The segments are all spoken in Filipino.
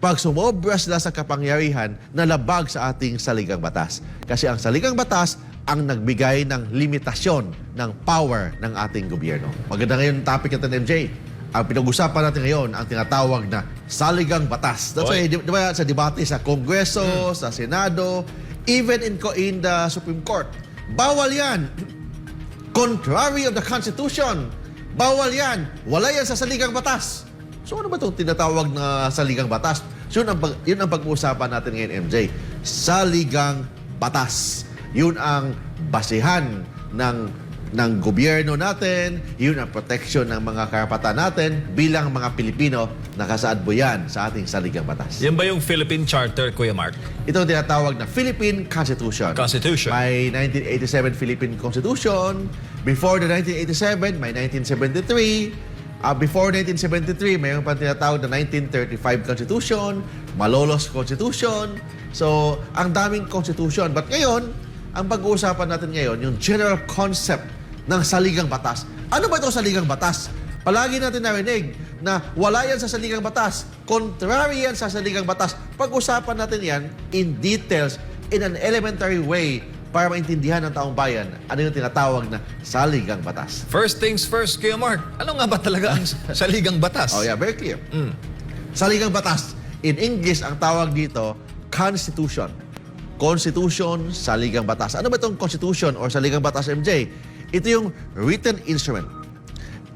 pag sumobra sila sa kapangyarihan na labag sa ating saligang batas. Kasi ang saligang batas ang nagbigay ng limitasyon ng power ng ating gobyerno. Maganda ngayon ang topic natin, MJ. Ang pinag-usapan natin ngayon, ang tinatawag na saligang batas. That's why, di, di ba, sa debate sa Kongreso, sa Senado, even in, in the Supreme Court, bawal yan. Contrary of the Constitution. Bawal yan. Wala yan sa saligang batas. So ano ba itong tinatawag na saligang batas? So, yun ang, pag, yun ang pag-uusapan natin ngayon, MJ. Saligang batas. Yun ang basihan ng ng gobyerno natin, yun ang protection ng mga karapatan natin bilang mga Pilipino, nakasaad po yan sa ating saligang batas. Yan ba yung Philippine Charter, Kuya Mark? Ito ang tinatawag na Philippine Constitution. Constitution. May 1987 Philippine Constitution. Before the 1987, may 1973. Uh, before 1973, mayroon pa tinatawag na 1935 Constitution, Malolos Constitution. So, ang daming constitution. But ngayon, ang pag-uusapan natin ngayon, yung general concept ng saligang batas. Ano ba ito saligang batas? Palagi natin narinig na wala yan sa saligang batas. Contrary yan sa saligang batas. Pag-usapan natin yan in details, in an elementary way, para maintindihan ng taong bayan ano yung tinatawag na saligang batas. First things first, Kuya Mark. Ano nga ba talaga ang saligang batas? Oh yeah, very clear. Mm. Saligang batas. In English, ang tawag dito, Constitution. Constitution, saligang batas. Ano ba itong Constitution or saligang batas, MJ? Ito yung written instrument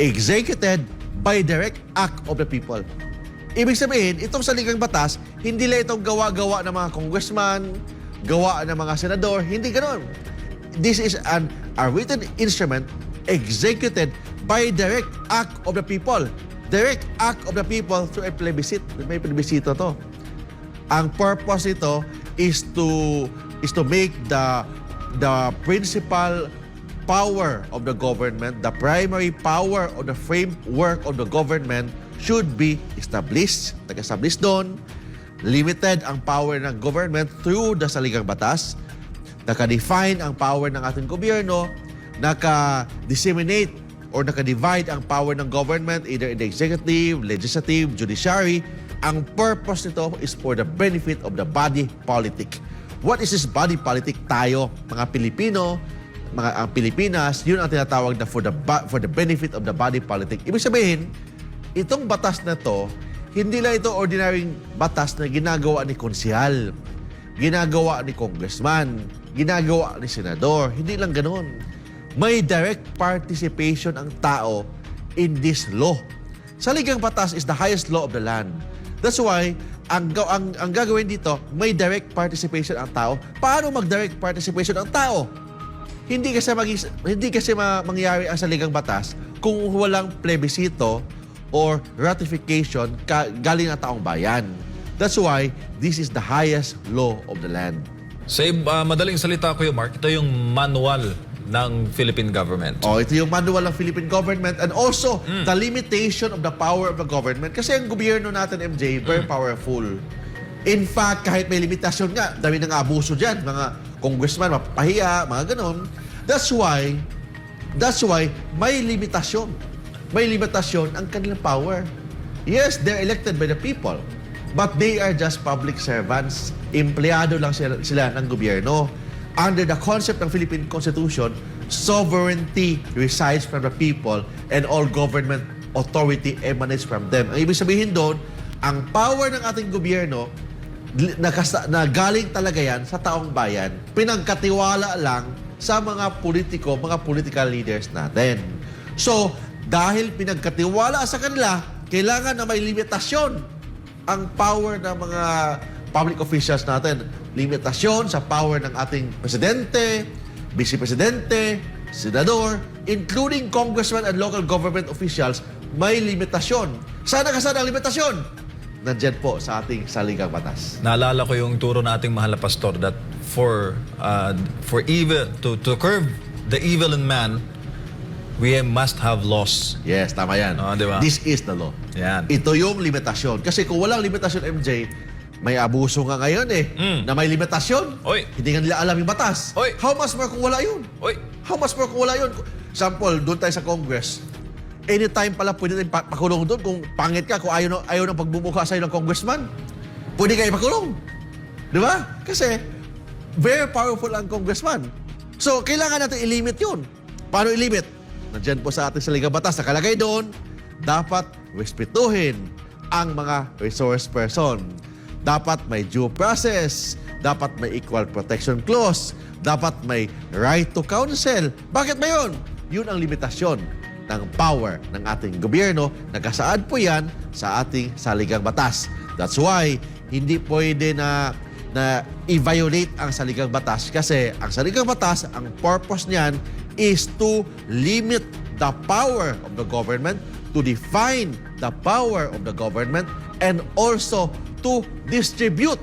executed by direct act of the people. Ibig sabihin, itong saligang batas, hindi lang itong gawa-gawa ng mga congressman, gawa ng mga senador, hindi ganon. This is an a written instrument executed by direct act of the people. Direct act of the people through a plebiscite. May plebiscito to. Ang purpose ito is to is to make the the principal power of the government, the primary power of the framework of the government should be established. Nag-establish doon. Limited ang power ng government through the saligang batas. Naka-define ang power ng ating gobyerno. Naka-disseminate or naka-divide ang power ng government either in the executive, legislative, judiciary. Ang purpose nito is for the benefit of the body politic. What is this body politic? Tayo, mga Pilipino, mga ang Pilipinas, yun ang tinatawag na for the for the benefit of the body politic. Ibig sabihin, itong batas na to, hindi lang ito ordinaryong batas na ginagawa ni konsihal, ginagawa ni congressman, ginagawa ni senador. Hindi lang ganoon. May direct participation ang tao in this law. Saligang batas is the highest law of the land. That's why, ang, ang, ang gagawin dito, may direct participation ang tao. Paano mag-direct participation ang tao? Hindi kasi magis, hindi kasi ma- mangyari ang saligang batas kung walang plebisito or ratification galing ng taong bayan. That's why this is the highest law of the land. Sa uh, madaling salita, Kuya Mark, ito yung manual ng Philippine government. Oh, ito yung manual ng Philippine government and also the limitation of the power of the government kasi ang gobyerno natin MJ very powerful. In fact, kahit may limitasyon nga, dami ng abuso diyan, mga congressman mapahiya, mga ganon. That's why that's why may limitasyon. May limitasyon ang kanilang power. Yes, they're elected by the people. But they are just public servants. Empleyado lang sila, sila ng gobyerno. Under the concept ng Philippine Constitution, sovereignty resides from the people and all government authority emanates from them. Ang ibig sabihin doon, ang power ng ating gobyerno nakasa- na talaga yan sa taong bayan, pinagkatiwala lang sa mga politiko, mga political leaders natin. So, dahil pinagkatiwala sa kanila, kailangan na may limitasyon ang power ng mga public officials natin. Limitasyon sa power ng ating presidente, vice presidente, senador, including congressmen and local government officials, may limitasyon. Saan nakasaan ang limitasyon? Nandyan po sa ating saligang batas. Naalala ko yung turo na ating mahal na pastor that for uh, for evil to to curb the evil in man, we must have laws. Yes, tama yan. Ah, di ba? This is the law. Yan. Ito yung limitasyon. Kasi kung walang limitasyon, MJ, may abuso nga ngayon eh, Mm. na may limitasyon. Oy. Hindi nga nila alam yung batas. Oy. How much more kung wala yun? Oy, How much more kung wala yun? Sample, doon tayo sa Congress. Anytime pala pwede tayong pa- pakulong doon kung pangit ka, kung ayaw, na- ayaw ng pagbumuka sa'yo ng congressman. pwede kayo ipakulong. Di ba? Kasi very powerful ang congressman. So, kailangan natin ilimit yun. Paano ilimit? Nandiyan po sa ating saligang batas, nakalagay doon, dapat respetuhin ang mga resource person. Dapat may due process, dapat may equal protection clause, dapat may right to counsel. Bakit ba yun? Yun ang limitasyon ng power ng ating gobyerno. Nakasaad po yan sa ating saligang batas. That's why hindi pwede na na i-violate ang saligang batas kasi ang saligang batas, ang purpose niyan is to limit the power of the government, to define the power of the government, and also to distribute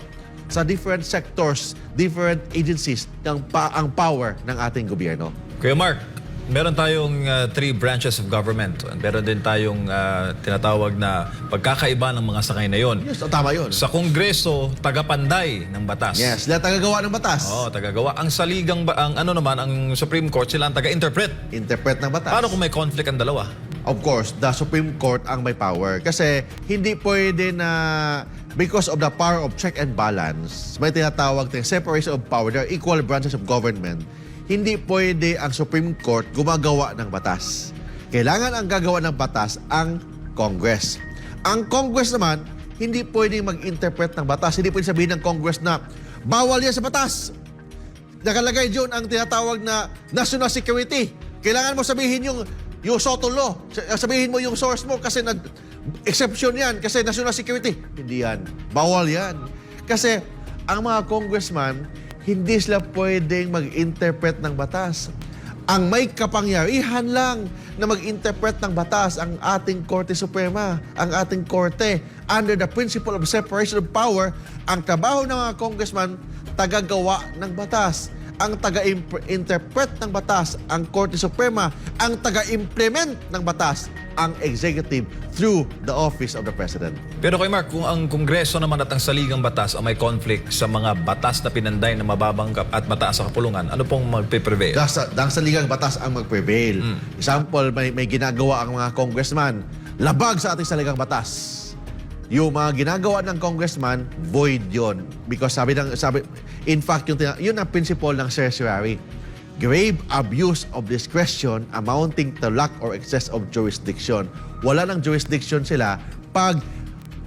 sa different sectors, different agencies ng pa ang power ng ating gobyerno. Kuya Mark, meron tayong uh, three branches of government. Meron din tayong uh, tinatawag na pagkakaiba ng mga sakay na yon. Yes, o, tama yun. Sa Kongreso, tagapanday ng batas. Yes, sila tagagawa ng batas. Oo, tagagawa. Ang saligang, ba- ang ano naman, ang Supreme Court, sila ang taga-interpret. Interpret ng batas. Paano kung may conflict ang dalawa? Of course, the Supreme Court ang may power. Kasi hindi pwede na because of the power of check and balance, may tinatawag tayong separation of power, there are equal branches of government. Hindi pwede ang Supreme Court gumagawa ng batas. Kailangan ang gagawa ng batas ang Congress. Ang Congress naman, hindi pwedeng mag-interpret ng batas. Hindi pwede sabihin ng Congress na bawal yan sa batas nakalagay doon ang tinatawag na national security. Kailangan mo sabihin yung yung Soto law. Sa- Sabihin mo yung source mo kasi nag exception yan kasi national security. Hindi yan. Bawal yan. Kasi ang mga congressman hindi sila pwedeng mag-interpret ng batas. Ang may kapangyarihan lang na mag-interpret ng batas ang ating Korte Suprema, ang ating Korte. Under the principle of separation of power, ang trabaho ng mga congressman, tagagawa ng batas. Ang taga-interpret ng batas, ang Korte Suprema. Ang taga-implement ng batas, ang executive through the office of the President. Pero kay Mark, kung ang Kongreso naman at ang saligang batas ang may conflict sa mga batas na pinanday na mababang at mataas sa kapulungan, ano pong magpe-prevail? Dahil sa, dahil sa ligang batas ang mag-prevail. Example, may, may ginagawa ang mga congressman, labag sa ating saligang batas. Yung mga ginagawa ng congressman, void yon Because sabi ng, sabi, in fact, yung, yun ang principle ng certiorari. Grave abuse of discretion amounting to lack or excess of jurisdiction. Wala ng jurisdiction sila pag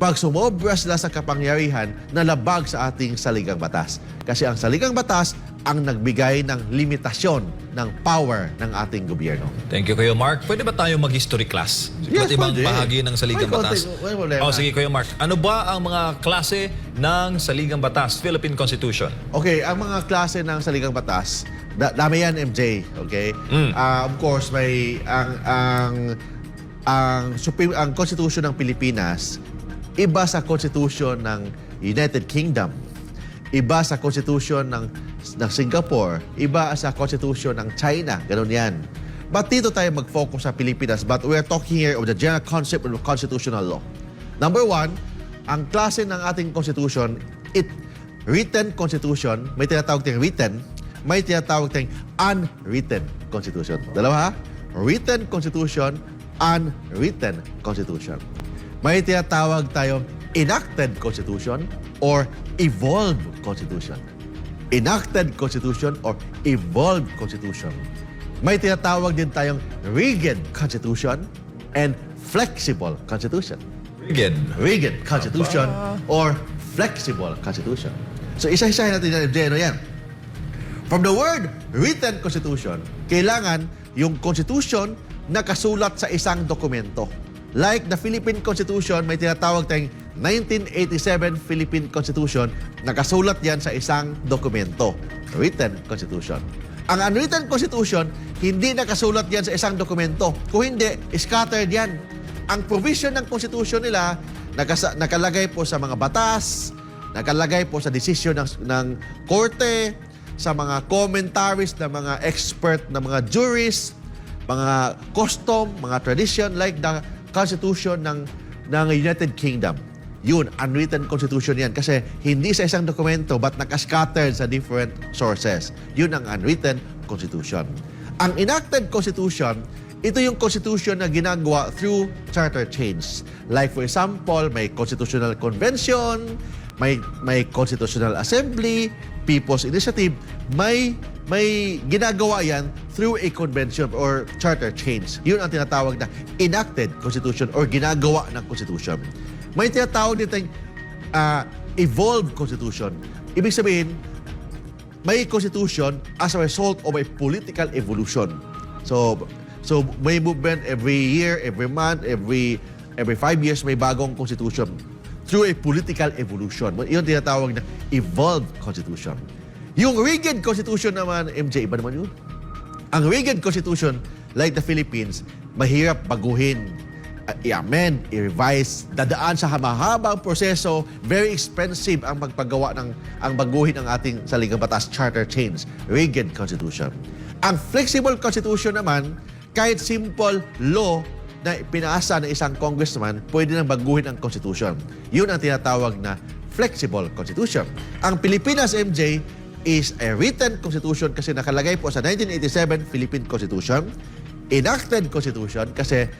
pag sumobra sila sa kapangyarihan na labag sa ating saligang batas. Kasi ang saligang batas ang nagbigay ng limitasyon ng power ng ating gobyerno. Thank you, Kuya Mark. Pwede ba tayo mag-history class? Yes, Iba't ibang pwede. bahagi ng saligang May batas. konti. Oh, sige, Kuya Mark. Ano ba ang mga klase ng saligang batas? Philippine Constitution. Okay, ang mga klase ng saligang batas, da- dami yan MJ, okay? Mm. Ah, of course, may ang ang ang Supreme ang Constitution ng Pilipinas iba sa Constitution ng United Kingdom. Iba sa Constitution ng ng Singapore, iba sa Constitution ng China, ganun 'yan. But dito tayo mag-focus sa Pilipinas, but we are talking here of the general concept of constitutional law. Number one, ang klase ng ating constitution, it written constitution, may tinatawag tayong written, may tinatawag tayong unwritten constitution. Dalawa ha? Written constitution, unwritten constitution. May tinatawag tayong enacted constitution or evolved constitution. Enacted constitution or evolved constitution. May tinatawag din tayong rigid constitution and flexible constitution Rigid. rigid constitution or flexible constitution. So isa-isahin natin yan, Jeno, yan. From the word written constitution, kailangan yung constitution nakasulat sa isang dokumento. Like the Philippine Constitution, may tinatawag tayong 1987 Philippine Constitution, nakasulat yan sa isang dokumento. Written Constitution. Ang unwritten Constitution, hindi nakasulat yan sa isang dokumento. Kung hindi, scattered yan. Ang provision ng Constitution nila, nakasa- nakalagay po sa mga batas, nakalagay po sa desisyon ng, ng korte, sa mga commentaries ng mga expert na mga jurists, mga custom, mga tradition like the Constitution ng, ng United Kingdom. Yun, unwritten constitution yan. Kasi hindi sa isang dokumento but nakascattered sa different sources. Yun ang unwritten constitution. Ang enacted constitution, ito yung constitution na ginagawa through charter change. Like for example, may constitutional convention, may may constitutional assembly, people's initiative, may may ginagawa yan through a convention or charter change. Yun ang tinatawag na enacted constitution or ginagawa ng constitution. May tinatawag din uh, evolved constitution. Ibig sabihin, may constitution as a result of a political evolution. So so may movement every year, every month, every every five years may bagong constitution through a political evolution. Yun tinatawag na evolved constitution. Yung rigid constitution naman, MJ, iba naman yun. Ang rigid constitution, like the Philippines, mahirap baguhin, uh, i-amend, i-revise, dadaan sa mahabang proseso, very expensive ang magpagawa ng ang baguhin ang ating saligang batas charter change, rigid constitution. Ang flexible constitution naman, kahit simple law na pinaasa ng isang congressman, pwede nang baguhin ang constitution. Yun ang tinatawag na flexible constitution. Ang Pilipinas, MJ, is a written constitution kasi nakalagay po sa 1987 Philippine Constitution, enacted constitution kasi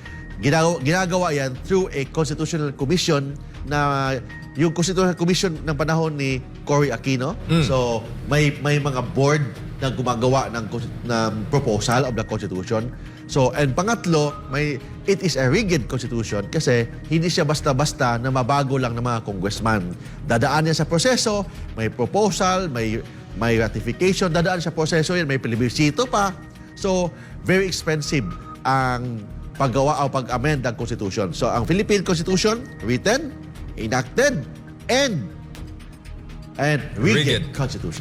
ginagawa, ginagawa yan through a constitutional commission na yung constitutional commission ng panahon ni Cory Aquino. So may may mga board na gumagawa ng, ng proposal of the constitution. So and pangatlo, may it is a rigid constitution kasi hindi siya basta-basta na mabago lang ng mga congressman. Dadaan yan sa proseso, may proposal, may may ratification, dadaan sa proseso yan, may plebiscito pa. So, very expensive ang paggawa o pag-amend ng Constitution. So, ang Philippine Constitution, written, enacted, and and rigid, Rigid. Constitution.